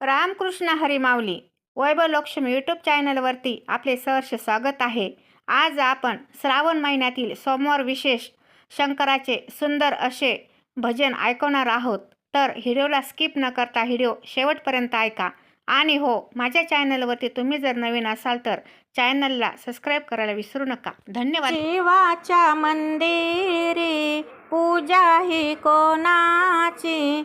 रामकृष्ण हरिमावली वैभवलक्ष्मी वैभव लक्ष्मी यूट्यूब चॅनलवरती आपले सहर्ष स्वागत आहे. आज आपण श्रावण महिन्यातील सोमवार विशेष शंकराचे सुंदर असे भजन ऐकवणार आहोत. तर व्हिडिओला स्किप न करता व्हिडिओ शेवटपर्यंत ऐका. आणि हो माझ्या चॅनलवरती तुम्ही जर नवीन असाल तर चॅनलला सबस्क्राईब करायला विसरू नका. धन्यवाद. शिवाच्या मंदिरी पूजा ही कोणाची?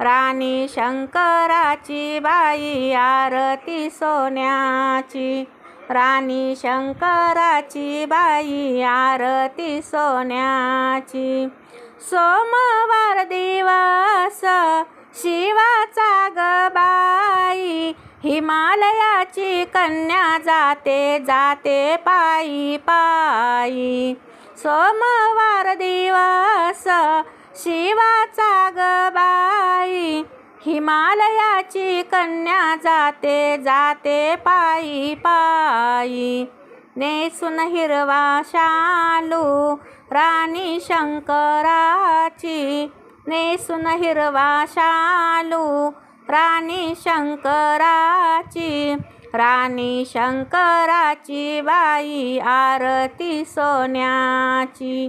राणी शंकराची बाई आरती सोन्याची. राणी शंकराची बाई आरती सोन्याची. सोमवार दिवस शिवाचा गबाई हिमालयाची कन्या जाते जाते पायी पायी. सोमवार दिवस शिवाचा ग हिमालयाची कन्या जाते जाते पायी पायी. नेसून हिरवा शालू राणी शंकराची. नेसून हिरवा शालू राणी शंकराची. राणी शंकराची बाई आरती सोन्याची.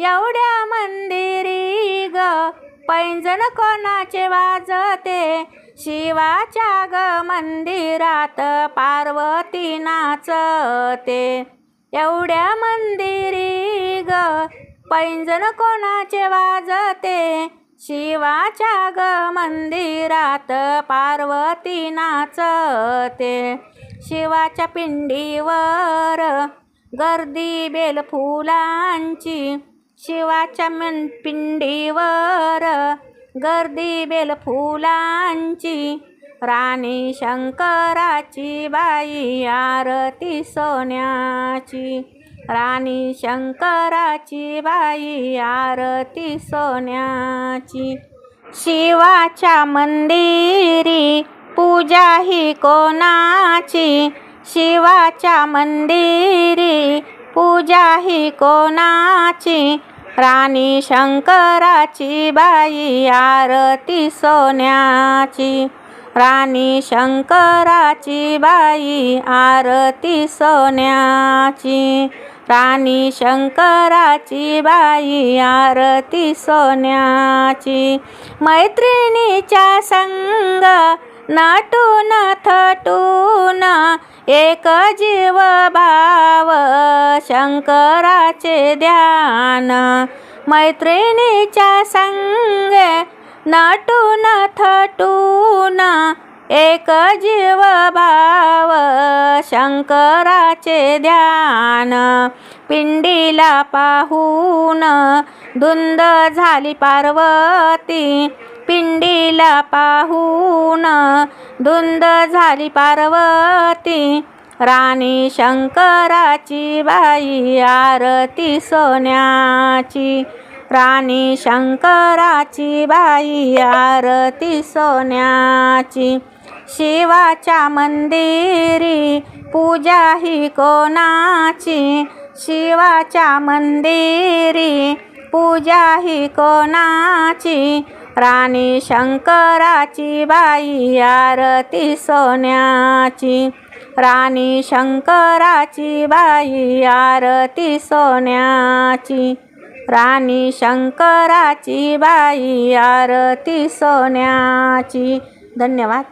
एवढ्या मंदिरी ग पैंजण कोणाचे वाजते? शिवाच्या ग मंदिरात पार्वती नाचते एवढ्या मंदिरी ग पैंजण कोणाचे वाजते? शिवाच्या ग मंदिरात पार्वती नाचते शिवाच्या पिंडीवर गर्दी बेलफुलांची शिवाच्या मन पिंडीवर गर्दी बेलफुलांची राणी शंकराची बाई आरती सोन्याची राणी शंकराची बाई आरती सोन्याची. शिवाच्या मंदिरी पूजा ही कोणाची? शिवाच्या मंदिरी पूजा ही कोणाची? राणी शंकराची बाई आरती सोन्याची. राणी शंकराची बाई आरती सोन्याची. राणी शंकराची बाई आरती सोन्याची. मैत्रिणीच्या संग नटून थटून एक जीव भाव शंकराचे ध्यान. मैत्रिणीच्या संग नटून थटून एक जीव भाव शंकराचे ध्यान. पिंडीला पाहून धुंद झाली पार्वती पिंडीला पाहून धुंद झाली पार्वती. राणी शंकराची बाई आरती सोन्याची. राणी शंकराची बाई आरती सोन्याची. शिवाच्या मंदिरी पूजा ही कोणाची? शिवाच्या मंदिरी पूजा ही कोणाची? राणी शंकराची बाई आरती सोन्याची. राणी शंकराची बाई आरती सोन्याची. राणी शंकराची बाई आरती सोन्याची. धन्यवाद.